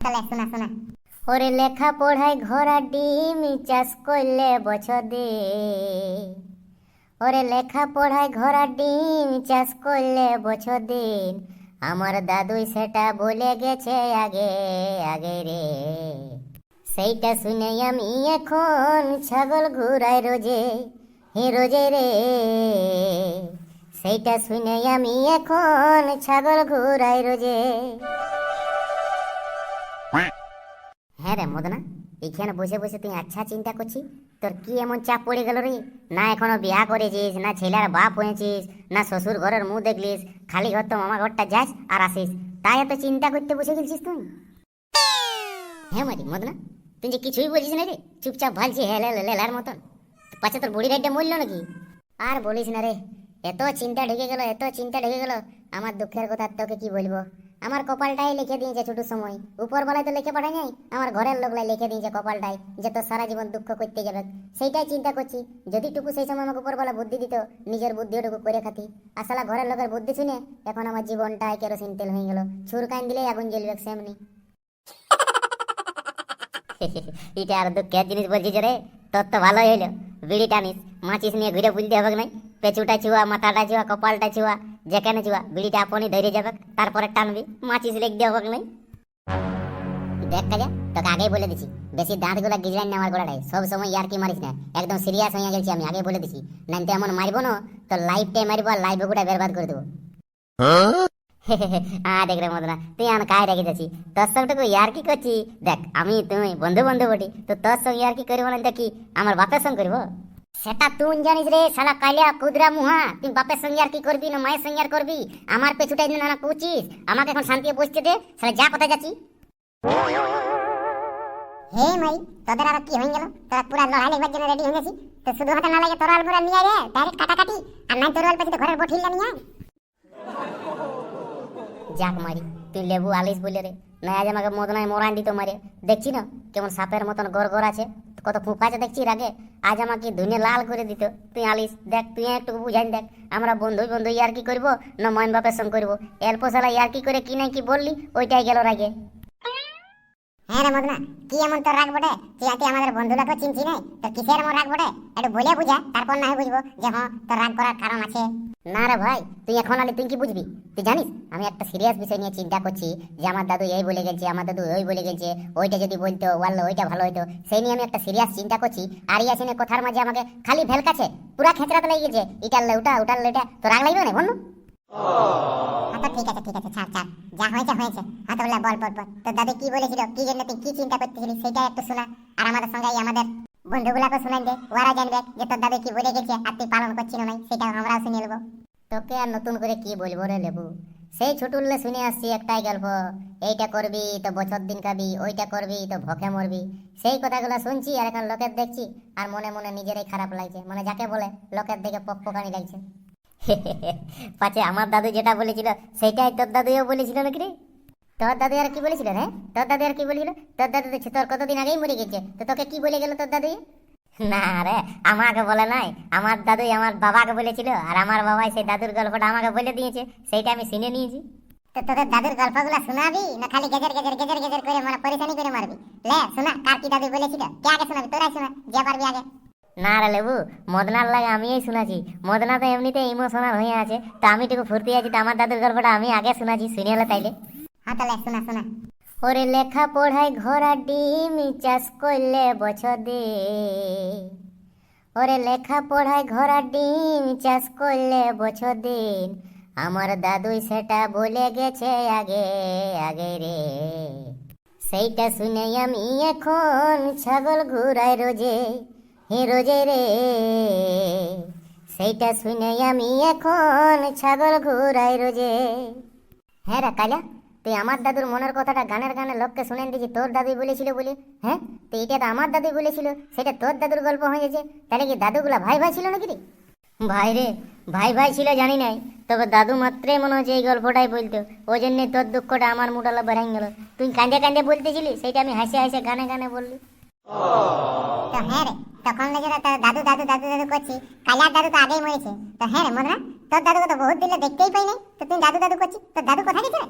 তাহলে শোনা শোনা। ওরে লেখা পড়ায় ঘোড়া ডিম চাষ করলে বছর দিন ওরে লেখা পড়ায় ঘোড়া ডিম চাষ করলে বছর দিন আমার দাদুই সেটা বলে গেছে আগে আগে রে। সেইটা শুনে আমি এখন ছাগল ঘুরাই রোজে, হে রোজে রে। সেইটা শুনে আমি এখন ছাগল ঘুরাই রোজে। হ্যাঁ রে মদনা এইখানে বসে বসে তুই আচ্ছা চিন্তা করছিস? তোর কি এমন চাপ পড়ে গেল রে? না এখনও বিয়া করেছিস, না ছেলের বাপ হয়েছিস, না শ্বশুর ঘরের মুখ দেখলিস, খালি ঘর তো মামা ঘরটা যাস আর আসিস। তাই এত চিন্তা করতে বসে গেছিস তুই? হ্যাঁ মারি, মদনা, তুই যে কিছুই বলছিস না রে, চুপচাপ ভালছি লেলার মতন। পাছে তোর বুড়ি রাইডটা মরল নাকি? আর বলিস না রে, এত চিন্তা ঢেকে গেল, এত চিন্তা ঢেকে গেল, আমার দুঃখের কথা তোকে কি বলব? আমার কপালটাই লিখে দিয়েছে ছোট সময়। উপর বেলায় তো লিখে পাঠাই নাই, আমার ঘরের লোকলাই লিখে দিয়েছে কপালটাই, যে তোর সারা জীবন দুঃখ করতে যাবে। সেইটাই চিন্তা করছি, যদি টুকু সেই সময় আমাকে উপর বেলা বুদ্ধি দিত, নিজের বুদ্ধিটুকু করে খাতি। আসলে ঘরের লোকের বুদ্ধি শুনে এখন আমার জীবনটাই কেরোসিন তেল হয়ে গেল। ছুরকাইন দিলেই আগুন জ্বলবে সেমনি। এটা আর দুঃখের জিনিস বলছিস রে, তোর তো ভালোই হইল। বিড়ি টানিস মাচিস নিয়ে ঘুরে বুঝতে হবে নাই? পেঁচুটা চুয়া মাথাটা চুয়া কপালটা চুয়া যেখানে চুয়া বিড়িটা আপনি ধরে যাবে তারপরে টানবি মাচিস লেগ দিয়ে হবে নাই। দেখ কাজা তোকে আগেই বলে দিছি। বেশি দাঁতগুলো গিজরান না আমার গোড়াটাই সব সময় ইয়ার কি মারিস না। একদম সিরিয়াস হয়ে গেছি আমি আগে বলে দিছি। নাই তো এমন মারবো না তো লাইফটাই মারবো আর লাইফ গোটা বেরবাদ করে দেবো। আ দেখ রে মদনা তুই আমার কায় রেখে যাচ্ছি তোর সঙ্গে তো ইয়ার কি করছি? দেখ আমি তুমি বন্ধু বন্ধু বটি তো তোর সঙ্গে ইয়ার কি করব না দেখি আমার বাপের সঙ্গে করব? সেটা তুই জানিস রে, শালা কালিয়া কুদরা মুহা। তুই বাপের সঙ্গে আর কি করবি, না মায়ের সঙ্গে আর করবি? আমার পেছুটাই না না কুচিস, আমাকে এখন শান্তি বসতে দে। শালা যা কথা যাচ্ছি। হে মাই, তোদের আর কি হয়ে গেল? তোরা পুরা লড়াই লেবার জন্য রেডি হয়ে গেছি। তো শুধু হাতে না লাগে তোরাল পুরা নিয়ে রে ডাইরেক্ট কাটাকাটি। আর নাই তোরাল পেছনে ঘরের বঠিল নিয়ে আয়। যাক মারি তুই লেবু আলিস বলে রে। না, আজ আমাকে মদনায় মোরান দিত মারে। দেখছি না, কেমন সাপের মতন গড় গড় আছে। কত ফুঁপা দেখছি আগে আজ আমাকে ধুনে লাল করে দিত। তুই আলিস, দেখ, তুই একটু বুঝাই দেখ, আমরা বন্ধু বন্ধু ইয়ার কি করব, না ময়ন বাপের সঙ্গে করব। এলপো সালা ইয়ার কি করে, কি নাই কি বললি, ওইটাই গেল রাগে। হ্যাঁ রে মদনা, কি এমন তোর রাগ বটে? তুই আতি আমাদের চিনছি নাই কিসের এমন রাগ বটে? একটু বলে বুঝা, তারপর না বুঝব যে হ্যাঁ তোর রাগ করার কারণ আছে। না রে ভাই তুই এখন আলি তুই কি বুঝবি? তুই জানিস আমি একটা সিরিয়াস বিষয় নিয়ে চিন্তা করছি যে আমার দাদু এই বলে গেছে আমার দাদু ওই বলে গেছে ওইটা যদি বলতো ওয়াল্লো ওইটা ভালো হইতো। সেই নিয়ে আমি একটা সিরিয়াস চিন্তা করছি আর ইয়াসিনের কথার মাঝে আমাকে খালি ভেলকাছে পুরা খেঁচড়াতে লেগে গেছে। ইটাল ওটা ওটাল এটা তো রাগ লাগবে না বন্ধু? আচ্ছা ঠিক আছে ঠিক আছে ছাড় ছাড়। যা হয়েছে হয়েছে। হাতে বলে বল বল। বল তোর দাদু কি বলেছিল? কি জন্য তুই কি চিন্তা করতেছিলি? সেটা একটু শোনা। আর আমাদের সঙ্গে আমাদের বন্ধুগুলাকে শোনাই দে ওরা জানবে যে তোর দাদু কি বলে গেছে আর তুই পালন করছিল না সেটা আমরাও শুনে নেব তোকে আর নতুন করে কি বলব রে লেবু? সেই ছোটুল্লে শুনে আসছি একটাই গল্প, এইটা করবি তো বছর দিন খাবি ওইটা করবি তো ভকে মরবি। সেই কথাগুলো শুনছি আর এখন লোকের দেখছি আর মনে মনে নিজেরই খারাপ লাগছে মানে যাকে বলে লোকের দেখে পক পকানি লাগছে। পাছে আমার দাদু যেটা বলেছিল সেটাই তোর দাদুও বলেছিল নাকি রে? তোর দাদু আর কি বলেছিল হ্যাঁ তোর দাদু আর কি বলেছিল? তোর দাদু তো তোর কতদিন আগেই মরে গেছে। তো তোকে কি বলে গেল তোর দাদু? না রে আমাকে বলে নাই। আমার দাদু আমার বাবাকে বলেছিল আর আমার বাবাই সেই দাদুর গল্পটা আমাকে বলে দিয়েছে। সেইটা আমি শুনে নিয়েছি। তো তোদের দাদুর গল্পগুলো শোনাবি না খালি গেজের গেজের গেজের গেজের করে মানে পরেশানি করে মারবি? লে শোনা কার কি দাদু বলেছিল? কে আগে শোনাবি? তোরাই শোনা যে পারবি আগে। না রে লেবু মদনার লাগে আমিই শুনাছি। মদনা তো এমনিতে ইমোশনাল হয়ে আছে। তো আমি টুকু ফুর্তি আছি তো আমার দাদুর গল্পটা আমি আগে শুনাছি শুনে হলে তাইলে। তাহলে শোনা শোনা ওরে লেখা পড়ায় ঘোড়া ডিম চাষ করলে বছর দিন ওরে লেখা পড়ায় ঘোড়া ডিম চাষ করলে বছর দিন আমার দাদুই সেটা বলে গেছে আগে আগে রে সেইটা শুনে আমি এখন ছাগল ঘুরাই রোজে হে রোজে রে সেইটা শুনে আমি এখন ছাগল ঘুরাই রোজে হ্যাঁ রে কালা তুই আমার দাদুর মনের কথাটা গানের গানে লোককে শুনেন দিছি তোর দাদুই বলেছিল বলে। হ্যাঁ? তো এটা তো আমার দাদুই বলেছিল, সেটা তোর দাদুর গল্প হয়ে গেছে তাহলে কি দাদুগুলা ভাই ভাই ছিল নাকি রে? ভাই রে, ভাই ভাই ছিল জানি নাই, তবে দাদু মাত্রই মনে হচ্ছে এই গল্পটাই বলতো। ওই জন্যে তোর দুঃখটা আমার মুটালা বেড়াই গেল। তুই কাঁদে কাঁদে বলতেছিলি, সেটা আমি হাসে হাসে গানে গানে বললি। তো হ্যাঁ রে তখন লেগে দাদু দাদু দাদু দাদু করছি, কালিয়ার দাদু তো আগেই মরেছে। তো হ্যাঁ রে মনে তোর দাদুকে তো বহুত দিলে দেখতেই পাই নাই। তো তুই দাদু দাদু করছিস তোর দাদু কোথায় গেছে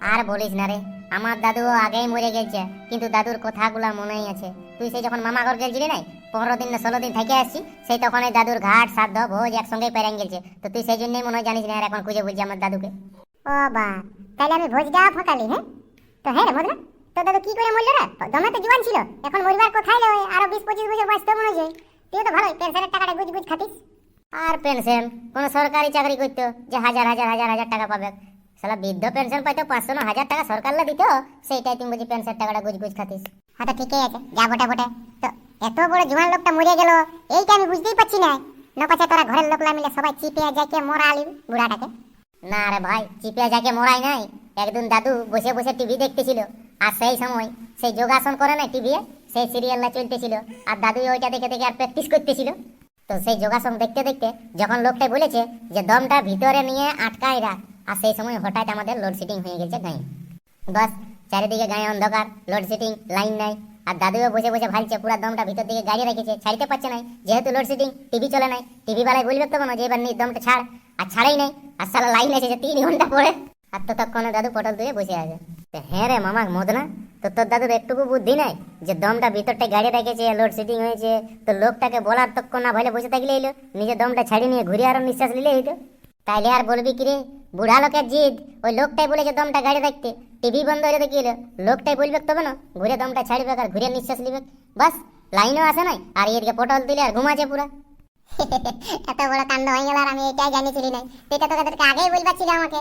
আর বলিস না রে আমার দাদুও আগেই মরে গেছে কিন্তু দাদুর কথাগুলা মনেই আছে। তুই সেই যখন মামা ঘর গেছিলি নাই পনেরো দিন না ষোলো দিন থেকে আসছি সেই তখন এই দাদুর ঘাট শ্রাদ্ধ ভোজ একসঙ্গে পেরেন গেছে তো তুই সেই জন্যই মনে হয় জানিস না আর এখন খুঁজে বলছি আমার দাদুকে। ও বা তাহলে আমি ভোজ দেওয়া ফাঁকালি হ্যাঁ? তো হ্যাঁ রে মদনা তো দাদু কি করে মরলো রে? দমে তো জোয়ান ছিল এখন মরিবার কোথায় লো আরও বিশ পঁচিশ বছর বাঁচতে মনে হয়। তুই তো ভালোই পেনশনের টাকাটা গুজ গুজ খাতিস। আর পেনশন কোন সরকারি চাকরি করতো যে হাজার হাজার হাজার হাজার টাকা পাবে। সালা বৃদ্ধ পেনশন পাইতো পাঁচশো না হাজার টাকা সরকার দিত, সেইটাই তুমি বুঝি পেনশন টাকাটা গুজ গুজ খাতিস। হ্যাঁ তো ঠিকই আছে, যা বটে বটে। তো এত বড় জোয়ান লোকটা মরে গেল, এইটা আমি বুঝতেই পারছি না। না পাচ্ছে তোরা ঘরের লোকলা মিলে সবাই চিপে যাকে মরা আলি বুড়াটাকে? না রে ভাই, চিপিয়া যাকে মরাই নাই। একদিন দাদু বসে বসে টিভি দেখতেছিল, আর সেই সময় সেই যোগাসন করে না টিভি সেই সিরিয়ালটা চলতেছিল, আর দাদু ওইটা দেখে দেখে আর প্র্যাকটিস করতেছিল। তো সেই যোগাসন দেখতে দেখতে যখন লোকটা বলেছে যে দমটা ভিতরে নিয়ে আটকায় রাখ আর সেই সময় হঠাৎ আমাদের লোডশেডিং হয়ে গেছে গায়ে। বাস, চারিদিকে গায়ে অন্ধকার লোডশেডিং লাইন নাই। আর দাদুও বসে বসে ভালছে, পুরো দমটা ভিতর দিকে গাড়ি রেখেছে, ছাড়তে পারছে না যেহেতু লোডশেডিং টিভি চলে নাই। টিভি বেলায় বলবে তো না যে এবার দমটা ছাড়। আর ছাড়াই নাই। আর সালা লাইন এসেছে তিন ঘণ্টা পরে। আর ততক্ষণে দাদু পটল দিয়ে বসে আছে। তো হ্যাঁ রে মামা, মদনা, তো তোর দাদুর একটুকু বুদ্ধি নাই যে দমটা ভিতরটা গাড়ি রেখেছে লোডশেডিং হয়েছে। তো লোকটাকে বলার তক্ক না ভলে বসে থাকলে এলো নিজের দমটা ছাড়িয়ে নিয়ে ঘুরে আরও নিঃশ্বাস নিলে হইতো তাইলে আর বলবি কি রে? বুড়া লোকের জিদ, ওই লোকটাই বলেছে দমটা গাড়ি রাখতে টিভি বন্ধ হয়ে দেখি এলো। লোকটাই বলবে, তবে না, ঘুরে দমটা ছাড়বে আর ঘুরে নিঃশ্বাস নিবে। বাস, লাইনও আসে নাই, আর এদিকে পটল দিলে আর ঘুমাচ্ছে পুরা। এত বড় কাণ্ড হয়ে গেল আর আমি এটাই এটা তো তোদেরকে আগেই বলবার ছিল আমাকে।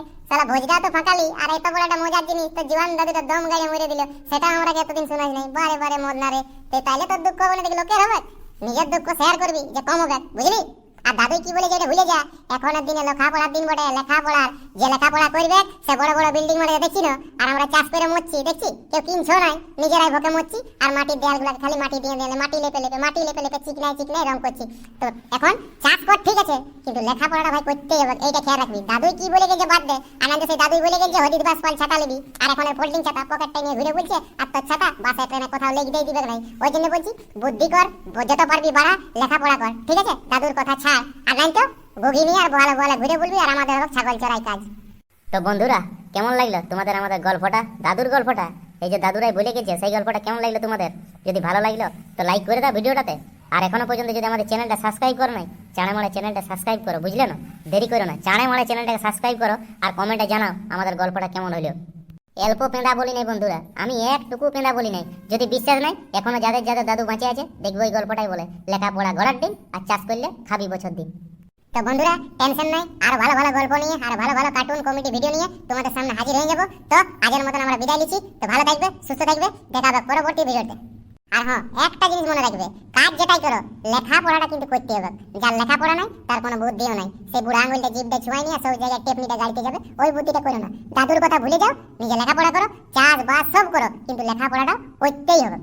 ভোজটা তো ফাঁকালি, আর এত বড় একটা মজার জিনিস তো জীবন দাদু তো দম গাড়ি মরে দিল। সেটা আমরা এতদিন শোনাই নাই। বারে বারে মদনা রে তো তাইলে তোর দুঃখ দেখি লোকের হবে নিজের দুঃখ শেয়ার করবি যে কম হবে বুঝলি? আর দাদু কি বলে যেটা ভুলে যা। এখনের দিনে লেখাপড়ার দিন বটে, লেখাপড়ার। যে লেখাপড়া করবে, সে বড় বড় বিল্ডিং মানে দেখছি না? আর আমরা চাষ করে মরছি, দেখছি? কেউ কিনছো নাই? নিজেরাই ভোকে মরছি। আর মাটির দেয়ালগুলোকে খালি মাটি দিয়ে দিয়ে মাটি লেপে লেপে, মাটি লেপে লেপে চিকনাই চিকনাই রং করছি। তো এখন চাষ কর, ঠিক আছে? কিন্তু লেখাপড়াটা ভাই করতেই হবে, এইটা খেয়াল রাখবি। দাদুই কি বলে গেছে বাদ দে? আনন্দ সেই দাদুই বলে গেছে হরিদ বাস পাল ছাতা নিবি। আর এখন ফোল্ডিং ছাতা পকেটটা নিয়ে ঘুরে বলছে, আর তোর ছাতা বাসে ট্রেনে কোথাও লেগে দিয়ে দিবে নাই। ওই জন্য বলছি, বুদ্ধি কর যত পারবি বাড়া, লেখাপড়া কর, ঠিক আছে? দাদুর কথা ছাড় আর নাই তো নিয়ে আর বলা বলা ঘুরে বলবি আর আমাদের ছাগল চড়াই কাজ। তো বন্ধুরা কেমন লাগল তোমাদের আমাদের গল্পটা? দাদুর গল্পটা? এই যে দাদুরাই বলে গেছে সেই গল্পটা কেমন লাগল তোমাদের? যদি ভালো লাগল তো লাইক করে দাও ভিডিওটাতে। আর এখনও পর্যন্ত যদি আমাদের চ্যানেলটা সাবস্ক্রাইব করো নাই চাড়ে মাড়ে চ্যানেলটা সাবস্ক্রাইব করো বুঝলে না? দেরি করো না চাড়ে মাড়ে চ্যানেলটাকে সাবস্ক্রাইব করো আর কমেন্টে জানাও আমাদের গল্পটা কেমন হলো। অল্প পেঁদা বলি নাই বন্ধুরা। আমি একটুকু পেঁদা বলি নাই। যদি বিশ্বাস নাই, এখনও যাদের যাদের দাদু বাঁচে আছে, দেখব ওই গল্পটাই বলে। লেখাপড়া গড়ার দিন আর চাষ করলে খাবি বছর দিন। তো বন্ধুরা, টেনশন নাই। আর ভালো ভালো গল্প নিয়ে আর ভালো ভালো কার্টুন কমেডি ভিডিও নিয়ে তোমাদের সামনে হাজির হয়ে যাব। তো আগের মতন আমরা বিদায় নিচ্ছি। তো ভালো থাকবে, সুস্থ থাকবে। দেখা হবে পরবর্তী ভিডিওতে আর হ্যাঁ একটা জিনিস মনে রাখবে, কাজ যেটাই করো, লেখাপড়াটা কিন্তু করতে হবে। যার লেখা পড়া নাই, তার কোনো বুদ্ধিও নাই। সেই বুড়া আঙুলটা জিভটা ছুঁয়ে নিয়ে সব জায়গায় টেপনিটা গাড়িতে যাবে, ওই বুদ্ধিটা করো না। দাদুর কথা ভুলে যাও, নিজে লেখাপড়া করো চাষ বাস সব করো, কিন্তু লেখাপড়াটা করতেই হবে।